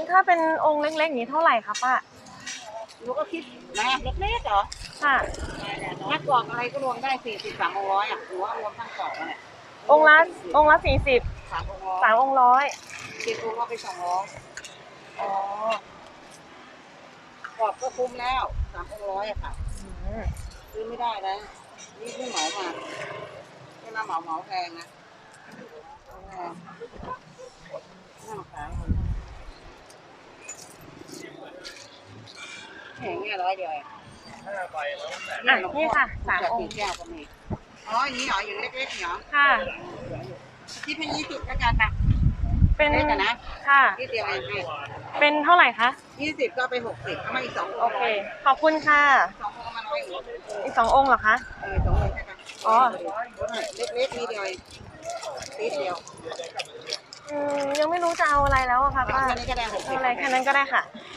นี่ถ้าเป็นองค์เล็กๆอย่างนี้เท่าไหร่คะป้าหนูก็คิดนะเล็กๆเหรอค่ะถ้ากรอบอะไรก็รวมได้สี่สิบสามร้อยอะหนูว่ารวมทั้งกรอบอะเนี่ยองค์ละองค์ละสี่สิบสามองค์ร้อยสามองค์ร้อยคิดรวมก็ไปสองร้อยอ๋อกรอบก็คุ้มแล้วสามองค์ร้อยอะค่ะอืมซื้อไม่ได้นะนี่เพิ่งเหมามาไม่มาเหมาเหมาแพงนะแพงน่าขาย แพงเนี่ยร้อยเดียวเองอะนี่ค่ะสามองค์แก้วก็มีอ๋ออย่างนี้เหรออยู่เล็กๆเหรอค่ะคิดเป็นยี่สิบแล้วกันนะเป็นเล็กอะนะค่ะที่เดียวเองให้เป็นเท่าไหร่คะยี่สิบก็ไปหกสิบเอามาอีกสองโอเคขอบคุณค่ะสององค์มาร้อยอีกอีกสององค์เหรอคะเออสององค์ใช่ไหมอ๋อเล็กๆนี่เดียวเองนิดเดียวอืมยังไม่รู้จะเอาอะไรแล้วอะค่ะเอาป้าแค่นี้ก็ได้หกสิบเอาอะไรแค่นั้นก็ได้ค่ะเ